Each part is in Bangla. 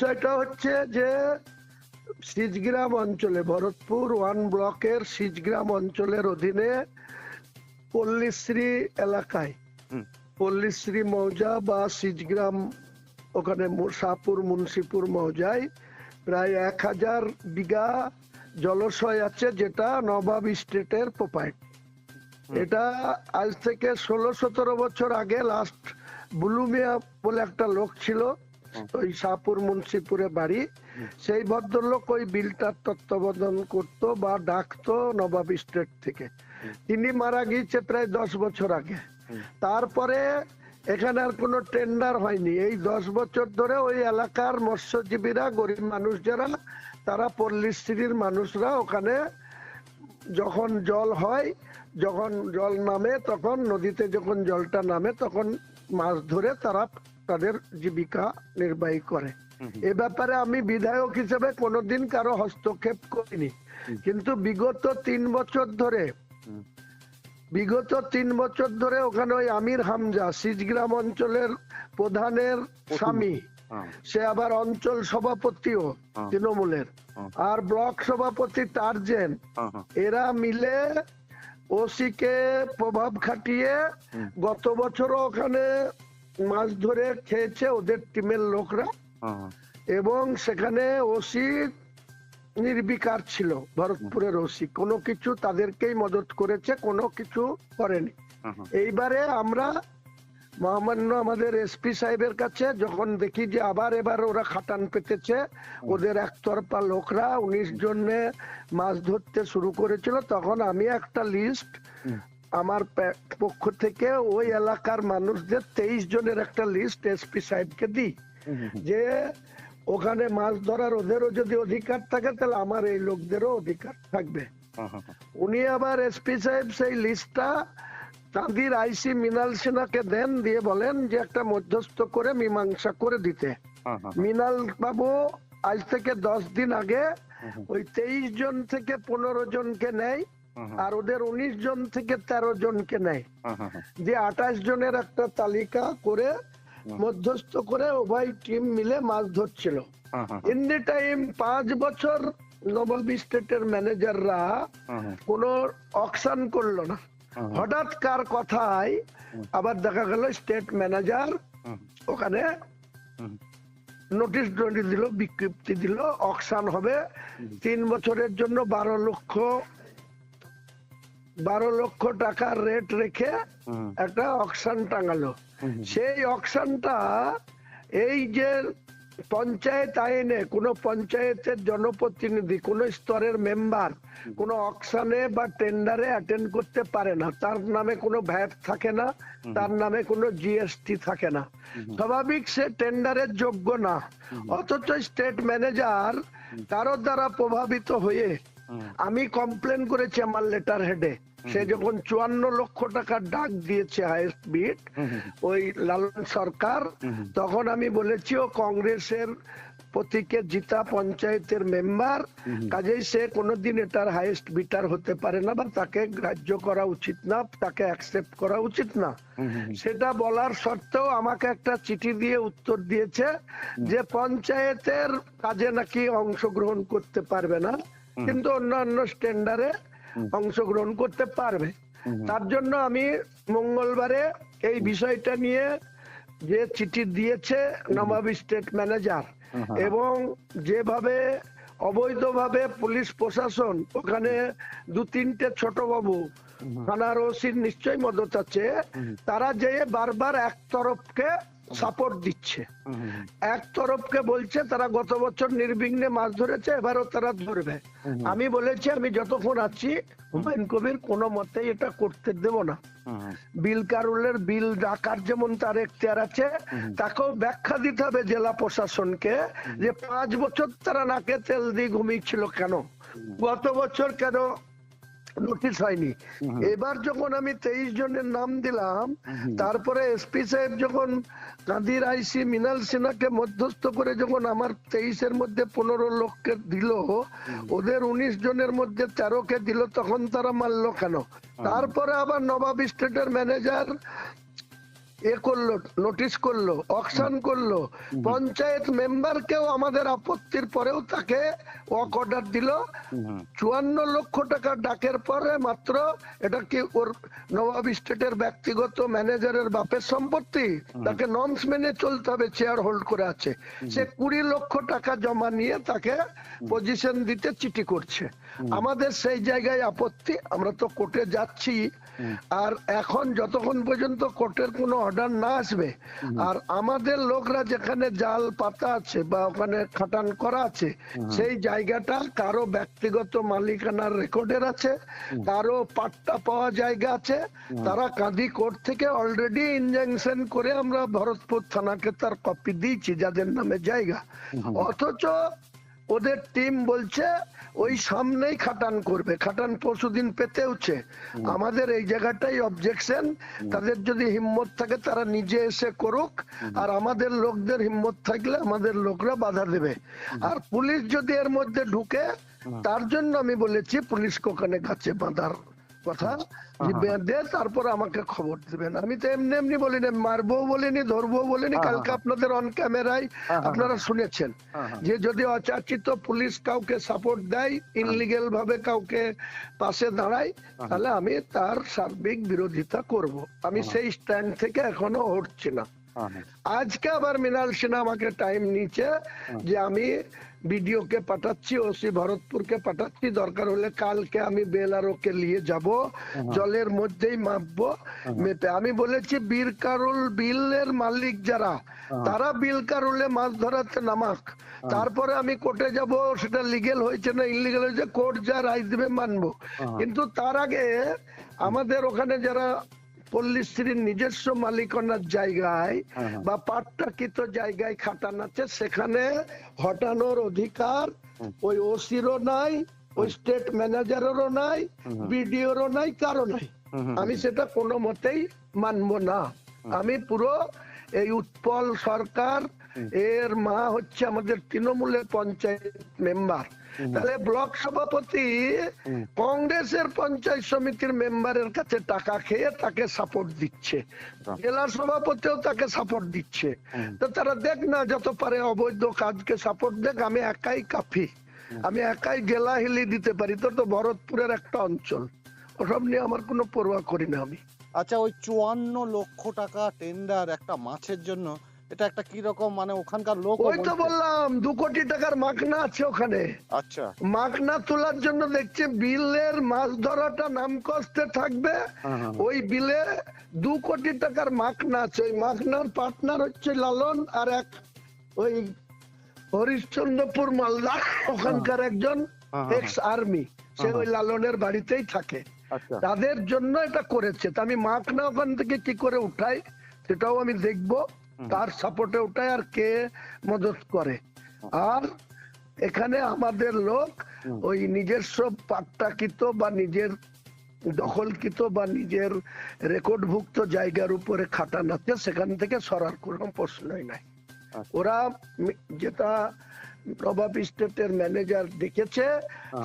বিষয়টা হচ্ছে যে সিজগ্রাম অঞ্চলে ভরতপুর ওয়ান ব্লকের সিজগ্রাম অঞ্চলের অধীনে পল্লীশ্রী এলাকায় পল্লীশ্রী মৌজা বা সিজগ্রাম ওখানে শাহপুর মুন্সিপুর মৌজায় প্রায় এক হাজার বিঘা জলাশয় আছে যেটা নবাব স্টেটের প্রপার্টি এটা আজ থেকে ষোলো সতেরো বছর আগে লাস্ট বুলুমিয়া বলে একটা লোক ছিল ওই শাহপুর মুন্সিপুরে বাড়ি। সেই ভদ্রলোক ওই বিলটার তত্ত্বাবধান করতো বা ডাকতো নবাব স্টেট থেকে। তিনি মারা গিয়েছে প্রায় দশ বছর আগে। তারপরে এখানে আর কোনো টেন্ডার হয়নি। এই দশ বছর ধরে ওই এলাকার মৎস্যজীবীরা গরিব মানুষ যারা তারা পল্লীশ্রীর মানুষরা ওখানে যখন জল হয় যখন জল নামে তখন নদীতে যখন জলটা নামে তখন মাছ ধরে তারা তাদের জীবিকা নির্বাহী করে। এ ব্যাপারে আমি বিধায়ক হিসেবে কোনোদিন কারও হস্তক্ষেপ করিনি। কিন্তু বিগত তিন বছর ধরে বিগত তিন বছর ধরে ওখানে ওই আমির হামজা সিজগ্রাম অঞ্চলের প্রধানের স্বামী হ্যাঁ, সে আবার অঞ্চল সভাপতিও হ্যাঁ। তৃণমূলের। হ্যাঁ। আর ব্লক সভাপতি টার্জেন হ্যাঁ, এরা মিলে ওসিকে প্রভাব খাটিয়ে গত বছরও ওখানে মাছ ধরে খেয়েছে ওদের টিমের লোকরা। হ্যাঁ, এবং সেখানে ওসি নির্বিকার ছিল ভরতপুরের ওসি। কোনো কিছু তাদেরকেই মদত করেছে কোনো কিছু করেনি। হ্যাঁ, হ্যাঁ, এইবারে আমরা মহামান্য আমাদের এসপি সাহেবের কাছে যখন দেখি যে আবার এবার ওরা খাটান পেতেছে ওদের একতরফা লোকরা উনিশ জনে মাছ ধরতে শুরু করেছিল তখন আমি একটা লিস্ট। আমার পক্ষ থেকে ওই এলাকার মানুষদের তেইশ জনের একটা লিস্ট এসপি সাহেবকে দিই। যে ওখানে মাছ ধরার ওদেরও যদি অধিকার থাকে তাহলে আমার এই লোকদেরও অধিকার থাকবে। হ্যাঁ, হ্যাঁ, হ্যাঁ, উনি আবার এসপি সাহেব সেই লিস্টটা চাঁদির আইসি মিনাল সিনহাকে দেন দিয়ে বলেন যে একটা মধ্যস্থ করে মীমাংসা করে দিতে। মিনাল বাবু আজ থেকে দশ দিন আগে ওই তেইশ জন থেকে পনেরো জনকে নেয়। আর ওদের উনিশ জন থেকে তেরো জনকে নেয়। যে আঠাশ জনের একটা তালিকা করে মধ্যস্থ করে উভয় টিম মিলে মাছ ধরছিল। ইন দি টাইম পাঁচ বছর নবাব স্টেটের ম্যানেজাররা কোনো অকশন করল না। হঠাৎ কার কথায় আবার দেখা গেল স্টেট ম্যানেজার ওখানে নোটিশ নোটিশ দিল বিজ্ঞপ্তি দিল অকশন হবে। তিন বছরের জন্য বারো লক্ষ বারো লক্ষ টাকার রেট রেখে একটা অকশন টাঙালো। সেই অকশনটা এই যে পঞ্চায়েত আইনে কোন পঞ্চায়েতের জনপ্রতিনিধি কোন স্তরের মেম্বার কোন অকশনে বা টেন্ডারে অ্যাটেন্ড করতে পারে না। তার নামে কোনো ভ্যাট থাকে না তার নামে কোনো জিএসটি থাকে না। স্বাভাবিক সে টেন্ডারের যোগ্য না। অথচ স্টেট ম্যানেজার কারও দ্বারা প্রভাবিত হয়ে আমি কমপ্লেন করেছি আমার লেটার হেডে সে যখন চুয়ান্ন লক্ষ টাকার ডাক দিয়েছে হাইস্ট বিট ওই লালন সরকার তখন আমি বলেছি ও কংগ্রেসের প্রতীকে জিতা পঞ্চায়েতের মেম্বার কাজেই সে কোনোদিন এটার হাইয়েস্ট বিটার হতে পারে না বা তাকে গ্রাহ্য করা উচিত না তাকে অ্যাকসেপ্ট করা উচিত না। সেটা বলার সত্ত্বেও আমাকে একটা চিঠি দিয়ে উত্তর দিয়েছে যে পঞ্চায়েতের কাজে নাকি অংশগ্রহণ করতে পারবে না কিন্তু অন্যান্য স্ট্যান্ডারে অংশগ্রহণ করতে পারবে। তার জন্য আমি মঙ্গলবারে এই বিষয়টা নিয়ে যে চিঠি দিয়েছে নবাব স্টেট ম্যানেজার হুম, হুম। এবং যেভাবে অবৈধভাবে পুলিশ প্রশাসন ওখানে দু তিনটে ছোট বাবু থানার ওসির নিশ্চয়ই মদত আছে তারা যে বারবার এক তরফকে সাপোর্ট দিচ্ছে। এক তরফকে বলছে তারা গত বছর নির্বিঘ্নে মাছ ধরেছে এবারও তারা ধরবে। আমি বলেছি আমি যতক্ষণ আছি হুমায়ুন কবির কোনো মতেই এটা করতে দেব না। বিল কারুলের বিল ডাকার যেমন তার এখতিয়ার আছে তাকেও ব্যাখ্যা দিতে হবে জেলা প্রশাসনকে যে পাঁচ বছর তারা নাকে তেল দিয়ে ঘুমিয়েছিল কেন? গত বছর কেন নোটিশ হয়নি। এবার যখন আমি তেইশ জনের নাম দিলাম তারপরে এসপি সাহেব যখন কাদির আইসি মিনাল সিনহাকে মধ্যস্থ করে যখন আমার তেইশের মধ্যে পনেরো লোককে দিল ওদের উনিশ জনের মধ্যে তেরো কে দিল তখন তারা মারলো কেন? তারপরে আবার নবাব স্টেটের ম্যানেজার এ করল নোটিশ করল অকশন করল। পঞ্চায়েত মেম্বারকেও আমাদের আপত্তির পরেও তাকে ওয়াক অর্ডার দিল। চুয়ান্ন লক্ষ টাকা ডাকের পরে মাত্র এটা কি ওর নবাব স্টেটের ব্যক্তিগত ম্যানেজারের বাপের সম্পত্তি? তাকে নর্মস মেনে চলতে হবে চেয়ার হোল্ড করে আছে। সে কুড়ি লক্ষ টাকা জমা নিয়ে তাকে পজিশন দিতে চিঠি করছে। আমাদের সেই জায়গায় আপত্তি আমরা তো কোর্টে যাচ্ছি। আর এখন যতক্ষণ পর্যন্ত কোর্টের কোনো অর্ডার না আসবে। আর আমাদের লোকরা যেখানে জাল পাতা আছে বা ওখানে খাটান করা আছে সেই জায়গাটা কারও ব্যক্তিগত মালিকানার রেকর্ডের আছে কারও পাট্টা পাওয়া জায়গা আছে তারা কাঁদি কোর্ট থেকে অলরেডি ইনজাংশন করে আমরা ভরতপুর থানাকে তার কপি দিয়েছি যাদের নামে জায়গা। অথচ ওদের টিম বলছে ওই সামনেই খাটান করবে। খাটান পরশুদিন পেতে হচ্ছে আমাদের এই জায়গাটাই অবজেকশন তাদের যদি হিম্মত থাকে তারা নিজে এসে করুক। আর আমাদের লোকদের হিম্মত থাকলে আমাদের লোকরা বাধা দেবে। আর পুলিশ যদি এর মধ্যে ঢুকে তার জন্য আমি বলেছি পুলিশকে ওখানে গাছে বাঁধার কথা যে বেঁধে তারপর আমাকে খবর দিবেন। আমি তো এমনি এমনি বলিনি মারবো বলিনি ধরবো বলিনি হ্যাঁ, কালকে আপনাদের অন ক্যামেরায় হ্যাঁ, আপনারা শুনেছেন। হ্যাঁ, হ্যাঁ। যে যদি অচাচিত পুলিশ কাউকে সাপোর্ট দেয় ইনলিগেল ভাবে কাউকে পাশে দাঁড়ায় তাহলে আমি তার সার্বিক বিরোধিতা করব। আমি সেই স্ট্যান্ড থেকে এখনও হটছি না। হ্যাঁ, হ্যাঁ, আজকে আবার মৃণাল সিনহা আমাকে টাইম নিচ্ছে যে আমি বিডিও কে পাঠাচ্ছি ওসি ভরতপুরকে পাঠাচ্ছি। দরকার হলে কালকে আমি বেলারোকে নিয়ে যাব। জলের মধ্যেই মাপবো মেপে। আমি বলেছি বীর কারুল বিলের মালিক যারা তারা বিল কারুলে মাছ ধরাতে নামাক। তারপরে আমি কোর্টে যাব সেটা লিগেল হয়েছে না ইনলিগেল হয়েছে কোর্ট যা রায় দেবে মানবো। কিন্তু তার আগে আমাদের ওখানে যারা পল্লীশ্রীর নিজস্ব মালিকানার জায়গায় হ্যাঁ, হ্যাঁ। বা পাট্টাকৃত জায়গায় খাটান আছে সেখানে হটানোর অধিকার ওই ওসিরও নাই ওই স্টেট ম্যানেজারেরও নাই বিডিওরও নাই কারও নাই। আমি সেটা কোনো মতেই মানবো না। আমি পুরো এই উৎপল সরকার এর মা হচ্ছে আমাদের তৃণমূলের পঞ্চায়েত মেম্বার। তাহলে ব্লক সভাপতি কংগ্রেসের পঞ্চায়েত সমিতির মেম্বারের কাছে টাকা খেয়ে তাকে সাপোর্ট দিচ্ছে। জেলা সভাপতিও তাকে সাপোর্ট দিচ্ছে। তো তারা দেখ না যত পারে অবৈধ কাজকে সাপোর্ট দেখ আমি একাই কাফি। আমি একাই জেলা হিলি দিতে পারি। তো তো ভরতপুরের একটা অঞ্চল। ওসব নিয়ে আমার কোনো পরোয়া করি না আমি। আচ্ছা ওই চুয়ান্ন লক্ষ টাকা টেন্ডার একটা মাছের জন্য এটা একটা কি রকম মানে ওখানকার লোক ওই তো বললাম দু কোটি টাকার মাখনা আছে ওখানে। আচ্ছা। মাখনা তোলার জন্য দেখছে বিলের মাছ ধরাটা নাম কষ্টে থাকবে। হ্যাঁ, হ্যাঁ। ওই বিলে দু কোটি টাকার মাখনা আছে। ওই মাখনার পার্টনার হচ্ছে লালন আর এক ওই হরিশ্চন্দ্রপুর মালদা ওখানকার একজন হ্যাঁ, হ্যাঁ, এক্স আর্মি সে ওই লালনের বাড়িতেই থাকে। আচ্ছা। তাদের জন্য এটা করেছে। তা আমি মাখনা ওখান থেকে কি করে উঠাই সেটাও আমি দেখব। তার সাপোর্টে ওটাই আর কে মদত করে। আর এখানে আমাদের লোক ওই নিজস্ব পাট্টাকৃত বা নিজের দখলকৃত বা নিজের রেকর্ডভুক্ত জায়গার উপরে খাটান আছে সেখান থেকে সরার কোনো প্রশ্নই নাই। আচ্ছা। ওরা যেটা নবাব স্টেটের ম্যানেজার দেখেছে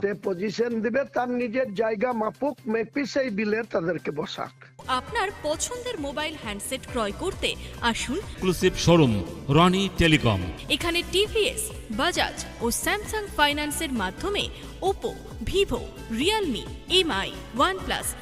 সে পজিশন দিবে তার নিজের জায়গা মাপুক মেপি সেই বিলে তাদেরকে বসাক। আপনার পছন্দের মোবাইল হ্যান্ডসেট ক্রয় করতে আসুন। এক্সক্লুসিভ শোরুম রনি টেলিকম এখানে টিভিএস বাজাজ ও স্যামসাং ফাইন্যান্সের মাধ্যমে Oppo Vivo Realme Mi OnePlus